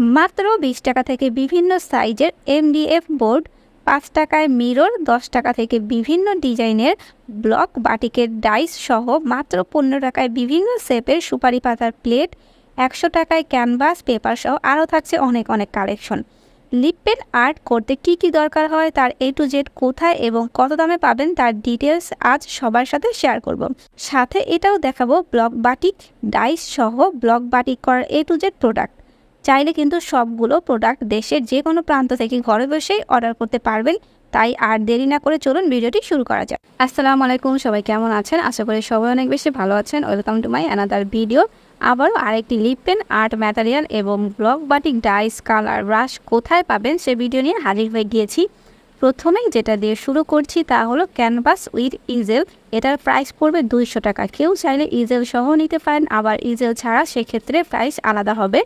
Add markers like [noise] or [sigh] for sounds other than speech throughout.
মাত্র বিশ টাকা থেকে বিভিন্ন সাইজের এমডিএফ বোর্ড, পাঁচ টাকায় মিরর, দশ টাকা থেকে বিভিন্ন ডিজাইনের ব্লক বাটিকের ডাইস সহ মাত্র পনেরো টাকায় বিভিন্ন শেপের সুপারি পাতার প্লেট, একশো টাকায় ক্যানভাস, পেপার সহ আরও থাকছে অনেক অনেক কালেকশন। লিপ পেন আর্ট করতে কি কি দরকার হয় তার এ টু জেড কোথায় এবং কত দামে পাবেন তার ডিটেলস আজ সবার সাথে শেয়ার করব। সাথে এটাও দেখাবো ব্লক বাটিক, ডাইস সহ ব্লক বাটিক করার এ টু জেড প্রোডাক্ট। চাইলে কিন্তু সবগুলো প্রোডাক্ট দেশের যে কোনো প্রান্ত থেকে ঘরে বসেই অর্ডার করতে পারবেন। তাই আর দেরি না করে চলুন ভিডিওটি শুরু করা যাক। আসসালামু আলাইকুম, সবাই কেমন আছেন? আশা করি সবাই অনেক বেশি ভালো আছেন। Welcome to my another video আবারও আরেকটি লিপ পেন আর্ট ম্যাটেরিয়াল এবং block batik dyes colour brush কোথায় পাবেন সে ভিডিও নিয়ে হাজির হয়ে গিয়েছি। প্রথমেই যেটা দিয়ে শুরু করছি তা হলো ক্যানভাস উইথ ইজেল এটার প্রাইস পড়বে দুইশো টাকা। কেউ চাইলে ইজেল সহ নিতে পারেন, আবার ইজেল ছাড়া সেক্ষেত্রে প্রাইস আলাদা হবে।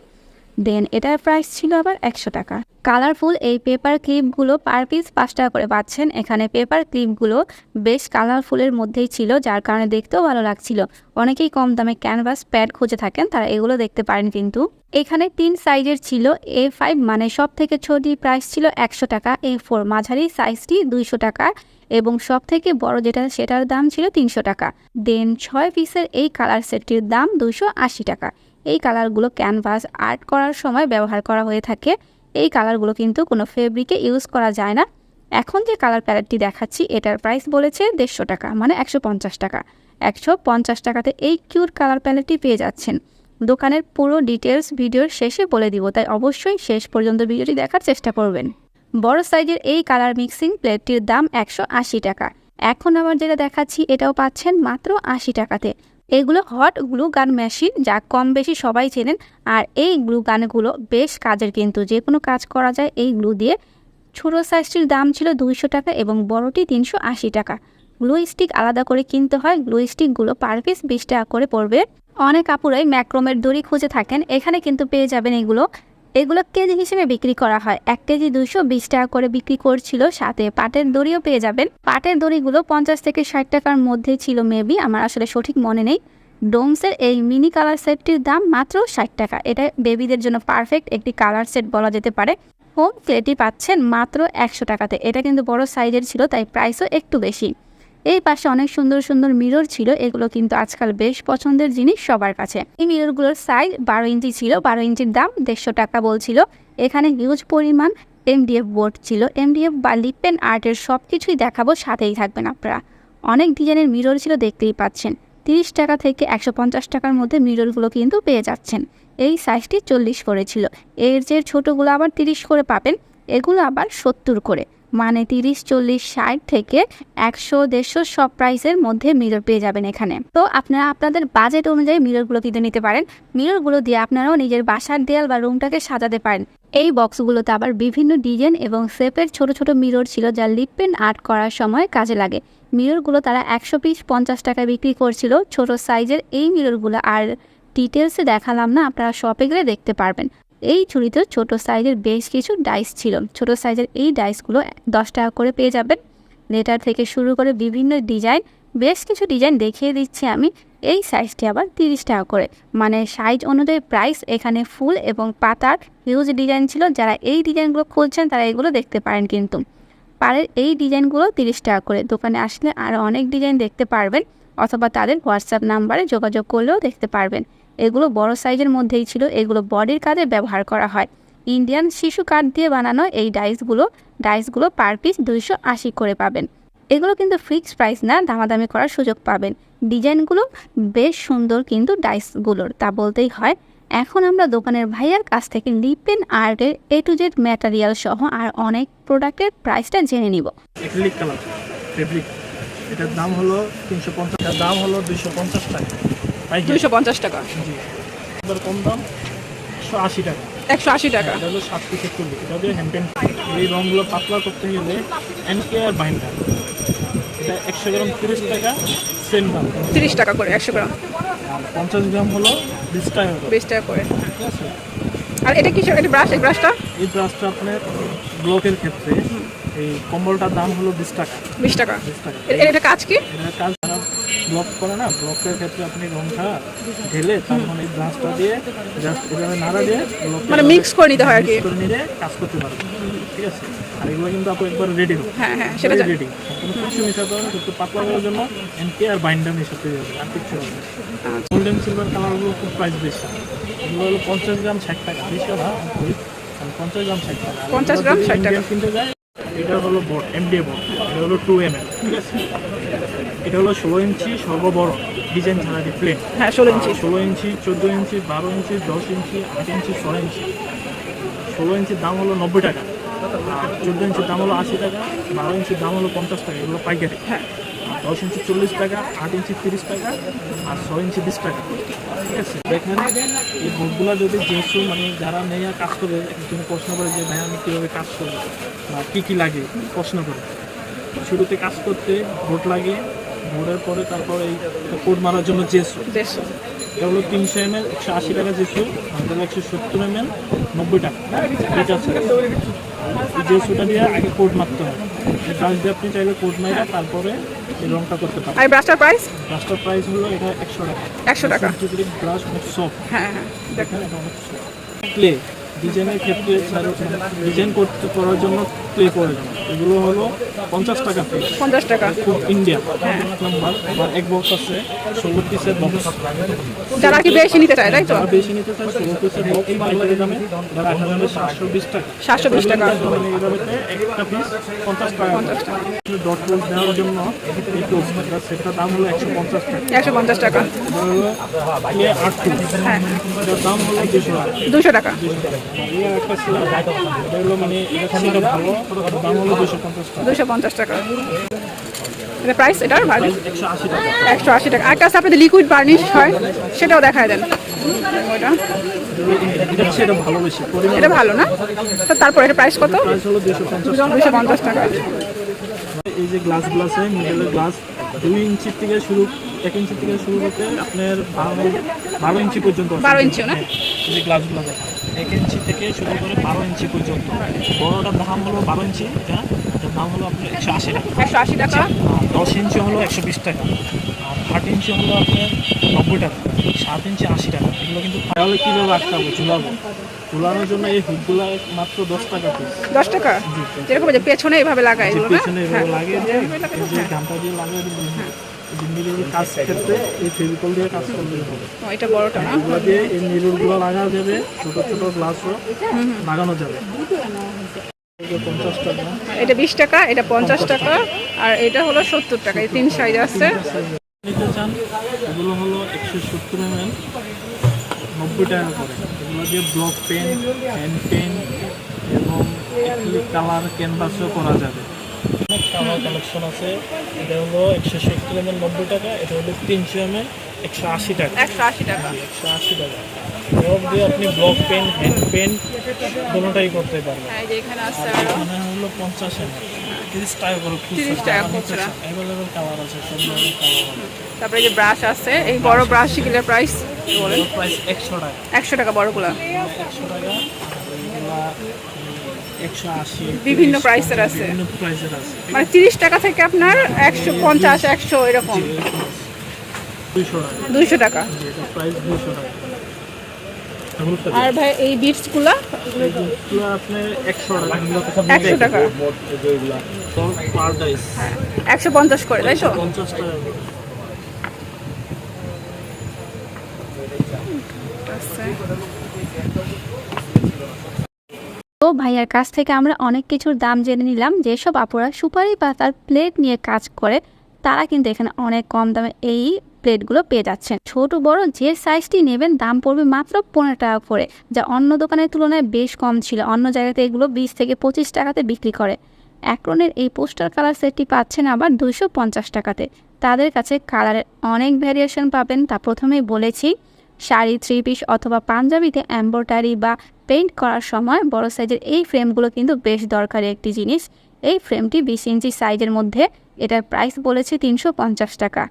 দেন এটার প্রাইস ছিল আবার একশো টাকা। কালারফুল এই পেপার ক্লিপগুলো পার পিস পাঁচ টাকা করে পাচ্ছেন। এখানে পেপার ক্লিপগুলো বেশ কালারফুলের মধ্যেই ছিল, যার কারণে দেখতেও ভালো লাগছিল। অনেকেই কম দামে ক্যানভাস প্যাড খুঁজে থাকেন, তারা এগুলো দেখতে পারেন কিন্তু। এখানে তিন সাইজের ছিল এ ফাইভ মানে সব থেকে ছোটি প্রাইস ছিল একশো টাকা। এ ফোর মাঝারি সাইজটি দুইশো টাকা এবং সব থেকে বড় যেটা, সেটার দাম ছিল তিনশো টাকা। দেন ছয় পিসের এই কালার সেটটির দাম দুশো আশি টাকা। এই কালারগুলো ক্যানভাস আর্ট করার সময় ব্যবহার করা হয়ে থাকে। এই কালারগুলো কিন্তু কোনো ফেব্রিকে ইউজ করা যায় না। এখন যে কালার প্যালেটটি দেখাচ্ছি, এটার প্রাইস বলেছে দেড়শো টাকা মানে একশো পঞ্চাশ টাকা। একশো পঞ্চাশ টাকাতে এই কিউর কালার প্যালেটটি পেয়ে যাচ্ছেন। দোকানের পুরো ডিটেলস ভিডিওর শেষে বলে দিব, তাই অবশ্যই শেষ পর্যন্ত ভিডিওটি দেখার চেষ্টা করবেন। বড় সাইজের এই কালার মিক্সিং প্লেটটির দাম একশো আশি টাকা। এখন আবার যেটা দেখাচ্ছি, এটাও পাচ্ছেন মাত্র আশি টাকাতে। এগুলো হট গ্লু গান মেশিন যা কম বেশি সবাই চেনেন। আর এই গ্লু গানগুলো বেশ কাজের কিন্তু। যে কোনো কাজ করা যায় এই গ্লু দিয়ে। ছোটো সাইজটির দাম ছিল দুইশো টাকা এবং বড়টি তিনশো আশি টাকা। গ্লু স্টিক আলাদা করে কিনতে হয়। গ্লু স্টিকগুলো পার পিস বিশ টাকা করে পড়বে। অনেক আপুরাই ম্যাক্রোমের দড়ি খুঁজে থাকেন। এখানে কিন্তু পেয়ে যাবেন এগুলো। এগুলো কেজি হিসেবে বিক্রি করা হয়। এক কেজি দুশো বিশ টাকা করে বিক্রি করছিল। সাথে পাটের দড়িও পেয়ে যাবেন। পাটের দড়িগুলো পঞ্চাশ থেকে ষাট টাকার মধ্যেই ছিল মেবি আমার আসলে সঠিক মনে নেই। ডোমসের এই মিনি কালার সেটটির দাম মাত্র ষাট টাকা। এটা বেবিদের জন্য পারফেক্ট একটি কালার সেট বলা যেতে পারে। হোম প্লেটটি পাচ্ছেন মাত্র একশো টাকাতে। এটা কিন্তু বড় সাইজের ছিল, তাই প্রাইসও একটু বেশি। এই পাশে অনেক সুন্দর সুন্দর মিরর ছিল, এগুলো কিন্তু আজকাল বেশ পছন্দের জিনিস সবার কাছে। এই মিররগুলোর সাইজ বারো ইঞ্চি ছিল, বারো ইঞ্চির দাম দেড়শো টাকা বলছিল। এখানে হিউজ পরিমাণ এমডিএফ বোর্ড ছিল। এমডিএফ বা লিপ পেন আর্টের সব কিছুই দেখাবো, সাথেই থাকবেন আপনারা। অনেক ডিজাইনের মিরর ছিল, দেখতেই পাচ্ছেন। তিরিশ টাকা থেকে একশো পঞ্চাশ টাকার মধ্যে মিররগুলো কিন্তু পেয়ে যাচ্ছেন। এই সাইজটি চল্লিশ করে ছিল। এর যে ছোটোগুলো আবার তিরিশ করে পাবেন, এগুলো আবার সত্তর করে। মানে তিরিশ, চল্লিশ, ষাট থেকে একশো, দেড়শো সব প্রাইসের মধ্যে মিরর পেয়ে যাবেন এখানে। তো আপনারা আপনাদের বাজেট অনুযায়ী মিররগুলো কিনে নিতে পারেন। মিররগুলো দিয়ে আপনারাও নিজের বাসার দেয়াল বা রুমটাকে সাজাতে পারেন। এই বক্সগুলোতে আবার বিভিন্ন ডিজাইন এবং শেপের ছোট ছোট মিরর ছিল যা লিপ পেন আর্ট করার সময় কাজে লাগে। মিররগুলো তারা একশো পিস পঞ্চাশ টাকায় বিক্রি করছিল। ছোট সাইজের এই মিররগুলো আর ডিটেলসে দেখালাম না, আপনারা শপে গেলে দেখতে পারবেন। এই ঝুড়িতে ছোট সাইজের বেশ কিছু ডাইস ছিল। ছোট সাইজের এই ডাইসগুলো দশ টাকা করে পেয়ে যাবেন। লেটার থেকে শুরু করে বিভিন্ন ডিজাইন বেশ কিছু ডিজাইন দেখিয়ে দিচ্ছি আমি। এই সাইজটি আবার তিরিশ টাকা করে। মানে সাইজ অনুযায়ী প্রাইস এখানে ফুল এবং পাতার হিউজ ডিজাইন ছিল। যারা এই ডিজাইনগুলো খুঁজছেন তারা এগুলো দেখতে পারেন কিন্তু। পাড়ের এই ডিজাইনগুলো তিরিশ টাকা করে। দোকানে আসলে আরও অনেক ডিজাইন দেখতে পারবেন। অথবা তাদের হোয়াটসঅ্যাপ নাম্বারে যোগাযোগ করলেও দেখতে পারবেন। এগুলো বড় সাইজের মধ্যেই ছিল। এগুলো বডির কাজে ব্যবহার করা হয়। ইন্ডিয়ান শিশু কাঠ দিয়ে বানানো এই ডাইসগুলো ডাইসগুলো পার পিস দুইশো আশি করে পাবেন। এগুলো কিন্তু ফিক্সড প্রাইস না, দামাদামি করার সুযোগ পাবেন। ডিজাইনগুলো বেশ সুন্দর কিন্তু ডাইসগুলোর, তা বলতেই হয়। এখন আমরা দোকানের ভাইয়ার কাছ থেকে লিপেন আর্টের এ টু জেড ম্যাটেরিয়াল সহ আর অনেক প্রোডাক্টের প্রাইসটা জেনে নিব। অ্যাক্রিলিক কালার ফেব্রিক এটার দাম হলো তিনশো পঞ্চাশ দাম হলো পঞ্চাশ টাকা। দুইশো পঞ্চাশ টাকা। কম দাম একশো আশি টাকা। একশো আশি টাকা। এটা হলো সাত পিসের চল্লিশ এটা দিয়ে হ্যান্ড এই রঙগুলো পাতলা করতে গেলে আর বাইন্ডার এটা একশো গ্রাম তিরিশ টাকা সেম দাম। তিরিশ টাকা করে একশো গ্রাম। পঞ্চাশ গ্রাম হলো বিশ টাকা বিশ টাকা করে। ঠিক আছে? আর এটা কি এটা ব্রাশ এই ব্রাশটা এই ব্রাশটা আপনার ব্লকের ক্ষেত্রে এই কম্বলটার দাম হলো বিশ টাকা। বিশ টাকা। বিশ টাকা। এটা কাজ কি? এটা কাজ ব্লক করে না ব্লকের ক্ষেত্রে আপনি রংটা ঢেলে তারপর এই ব্রাশটা দিয়ে জাস্ট এভাবে নাড়া দিয়ে মানে mix করে নিতে হয় আর কি। করে নিলে কাজ করতে পারবে। ঠিক আছে? আর এগুলো কিন্তু আপু একবার রেডি হবে হ্যাঁ হ্যাঁ সেটা রেডি কোনো কিছু মিশাতে হবে না, পাতলা করার জন্য এনকে আর বাইন্ডার মিশাতে হবে আর কিছু হবে। গোল্ডেন সিলভার কালারগুলো খুব প্রাইস বেশি। এগুলো হলো পঞ্চাশ গ্রাম ষাট টাকা। বেশি না পঞ্চাশ গ্রাম ষাট টাকা। 50 গ্রাম 60 টাকা। কিনতে যায় এটা হলো বোর্ড এমডিএ বোর্ড এটা হলো টু এম এল ঠিক [laughs] আছে এটা হলো ষোলো ইঞ্চি সর্ববড় ডিজাইন ছাড়া প্লেন হ্যাঁ ষোলো ইঞ্চি। ষোলো ইঞ্চি চোদ্দ ইঞ্চি বারো ইঞ্চি দশ ইঞ্চি আট ইঞ্চি ছয় ইঞ্চি। ষোলো ইঞ্চির দাম হলো নব্বই টাকা। আর চোদ্দ ইঞ্চির দাম হলো আশি টাকা বারো ইঞ্চির দাম হলো পঞ্চাশ টাকা এগুলো পাইকারি। হ্যাঁ। আর দশ ইঞ্চি চল্লিশ টাকা আট ইঞ্চি তিরিশ টাকা আর ছয় ইঞ্চি বিশ টাকা। ঠিক আছে? দেখেন এই বোর্ডগুলো যদি যেসব মানে যারা নেয়া কাজ করে একজন প্রশ্ন করে যে ভাই আমি কীভাবে কাজ করব? বা কী কী লাগে? প্রশ্ন করে। শুরুতে কাজ করতে ভোট লাগে ভোটের পরে তারপর এই কোড মারার জন্য জেসু এটা হলো তিনশো এম এল একশো আশি টাকা জেসু আমাদের একশো সত্তর এম এল নব্বই টাকা। রিচার্জ এই জেসুটা দিয়ে আগে কোড মারতে হয়। ব্রাশ দিয়ে আপনি চাইলে কোড মাইরা তারপরে এই রংটা করতে পারেন। আর ব্রাশটার প্রাইস ব্রাশটার প্রাইস হলো এটা একশো টাকা। একশো টাকা। ব্রাশ অনেক সফট হ্যাঁ হ্যাঁ দেখেন। এটা অনেক প্লে ডিজাইনের ক্ষেত্রে ডিজাইন করতে করার জন্য প্লে প্রয়োজন এগুলো হলো পঞ্চাশ টাকা পিস পঞ্চাশ টাকা। খুব ইন্ডিয়া নাম্বার আমার এক বক্স আছে ষোলো পিসের বক্স যারা কি বেশি নিতে চায় তাই তো? বেশি নিতে চায় ষোলো পিসের বক্স পাইকারি দামে যারা এক হাজার সাতশো বিশ টাকা। 720 টাকা। মানে একটা পিস পঞ্চাশ টাকা। পঞ্চাশ টাকা। ডট ক্লোজ দেওয়ার জন্য এই ক্লোজটা সেটার দাম হলো একশো পঞ্চাশ টাকা। একশো পঞ্চাশ টাকা। আট পিস হ্যাঁ। দাম হলো দুশো টাকা। দুশো টাকা। দুশো পঞ্চাশ টাকা। এটা প্রাইস এটার একশো আশি টাকা। একটা আছে আপনাদের লিকুইড বার্নিশ হয় সেটাও দেখায় দেন। এটা ভালো না? তারপর এটা প্রাইস কত? দুশো পঞ্চাশ টাকা। এই যে গ্লাস গ্লাসে মিডলের গ্লাস দুই ইঞ্চি থেকে শুরু এক ইঞ্চি থেকে শুরু করতে আপনার বারো বারো ইঞ্চি পর্যন্ত বারো ইঞ্চিও না? হ্যাঁ, এই যে গ্লাসগুলো দেখেন। এক ইঞ্চি থেকে শুরু করে বারো ইঞ্চি পর্যন্ত। বড়টার দাম হলো বারো ইঞ্চি এটা এটার দাম হলো আপনার একশো আশি টাকা। একশো আশি টাকা? দশ ইঞ্চি হলো একশো বিশ টাকা আর আট ইঞ্চি হলো আপনার নব্বই টাকা সাত ইঞ্চি আশি টাকা। এগুলো কিন্তু তাহলে কীভাবে রাখতে হবে ঝুলাবো? ঝুলানোর জন্য এই হুকগুলো মাত্র দশ টাকা পিস দশ টাকা? যেরকম পেছনে এভাবে লাগায় পেছনে এভাবে লাগিয়ে দিয়ে গামটা দিয়ে লাগিয়ে দিলে এই যে মিররের কাজ ক্ষেত্রে এই ফেভিকল দিয়ে কাজ করলে হবে। এটা বড়টা না এগুলো দিয়ে এই মিররগুলো লাগানো যাবে ছোট ছোট গ্লাসও লাগানো যাবে। এটা বিশ টাকা এটা পঞ্চাশ টাকা আর এটা হলো সত্তর টাকা এই তিন সাইজ আছে। নিতে চান এগুলো হলো একশো সত্তর এম এল নব্বই টাকা করে। এগুলো দিয়ে ব্লক পেন হ্যান্ড পেন এবং কালার ক্যানভাসও করা যাবে। কালার কালেকশন আছে। এটা হলো একশো সত্তর এম এল নব্বই টাকা এটা হলো তিনশো এম এল একশো আশি টাকা। একশো আশি টাকা। একশো আশি টাকা। এবার দিয়ে আপনি ব্লক পেন হ্যান্ড পেন কোনোটাই করতে পারবেন। আছে এখানে হলো পঞ্চাশ এম তিরিশ টাকা করে 30 টাকা খুচরা। অ্যাভেলেবেল কালার আছে সব ধরনের কালার তারপরে যে ব্রাশ আছে এই বড় ব্রাশগুলোর প্রাইস বলেন? প্রাইস একশো টাকা। একশো টাকা বড়গুলা। একশো টাকা। একশো আশি বিভিন্ন প্রাইসের আছে। বিভিন্ন প্রাইসের আছে। মানে তিরিশ টাকা থেকে আপনার একশো পঞ্চাশ একশো এরকম। দুইশো টাকা। আর ভাই এই বিটসগুলা এগুলো একশো টাকা। একশো ডাইস একশো পঞ্চাশ করে তাই তো? পঞ্চাশ টাকা। তো ভাইয়ার কাছ থেকে আমরা অনেক কিছুর দাম জেনে নিলাম যেসব আপুরা সুপারি পাতার প্লেট নিয়ে কাজ করে, তারা কিন্তু এখানে অনেক কম দামে এই প্লেটগুলো পেয়ে যাচ্ছেন। ছোট, বড় যে সাইজটি নেবেন দাম পড়বে মাত্র পনেরো টাকা করে, যা অন্য দোকানের তুলনায় বেশ কম ছিল। অন্য জায়গাতে এগুলো বিশ থেকে পঁচিশ টাকাতে বিক্রি করে। অ্যাক্রনের এই পোস্টার কালার সেটটি পাচ্ছেন আবার দুশো পঞ্চাশ টাকাতে। তাদের কাছে কালারের অনেক ভ্যারিয়েশন পাবেন। তা প্রথমেই বলেছি, শাড়ি থ্রি পিস অথবা পাঞ্জাবিতে এম্ব্রয়ডারি বা পেইন্ট করার সময় বড় সাইজের এই ফ্রেমগুলো কিন্তু বেশ দরকারি একটি জিনিস। এই ফ্রেমটি বিশ ইঞ্চি সাইজের মধ্যে, এটার প্রাইস বলেছে তিনশো পঞ্চাশ টাকা।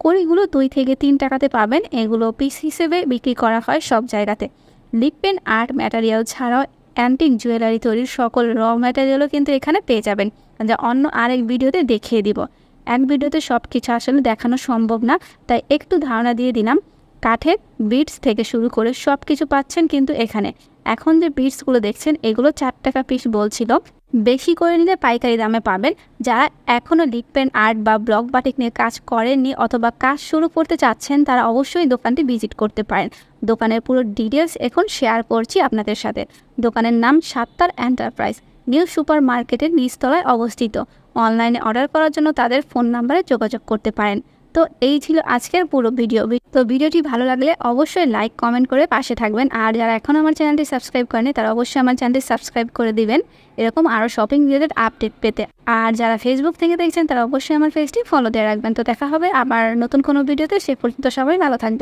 কড়িগুলো দুই থেকে তিন টাকাতে পাবেন, এগুলো পিস হিসেবে বিক্রি করা হয় সব জায়গাতে। লিপ পেন, আর্ট ম্যাটেরিয়াল ছাড়াও অ্যান্টিক জুয়েলারি তৈরির সকল র ম্যাটেরিয়ালও কিন্তু এখানে পেয়ে যাবেন। যা অন্য আরেক ভিডিওতে দেখিয়ে দিব। এক ভিডিওতে সব কিছু আসলে দেখানো সম্ভব না, তাই একটু ধারণা দিয়ে দিলাম। কাঠের বিটস থেকে শুরু করে সব কিছু পাচ্ছেন কিন্তু এখানে। এখন যে বিটসগুলো দেখছেন, এগুলো চার টাকা পিস বলছিল। বেশি করে নিলে পাইকারি দামে পাবেন। যারা এখনও লিপ পেন আর্ট বা ব্লক বাটিক নিয়ে কাজ করেননি অথবা কাজ শুরু করতে চাচ্ছেন, তারা অবশ্যই দোকানটি ভিজিট করতে পারেন। দোকানের পুরো ডিটেলস এখন শেয়ার করছি আপনাদের সাথে। দোকানের নাম সাত্তার এন্টারপ্রাইজ নিউ সুপার মার্কেটের নিচতলায় অবস্থিত। অনলাইনে অর্ডার করার জন্য তাদের ফোন নাম্বারে যোগাযোগ করতে পারেন। তো এই ছিল আজকের পুরো ভিডিও। তো ভিডিওটি ভালো লাগলে অবশ্যই লাইক কমেন্ট করে পাশে থাকবেন। আর যারা এখন আমার চ্যানেলটি সাবস্ক্রাইব করেনি তারা অবশ্যই আমার চ্যানেলটি সাবস্ক্রাইব করে দিবেন। এরকম আরও শপিং রিলেটেড আপডেট পেতে। আর যারা ফেসবুক থেকে দেখছেন, তারা অবশ্যই আমার পেজটি ফলো দিয়ে রাখবেন। তো দেখা হবে আবার নতুন কোনো ভিডিওতে। সে পর্যন্ত সবাই ভালো থাকবে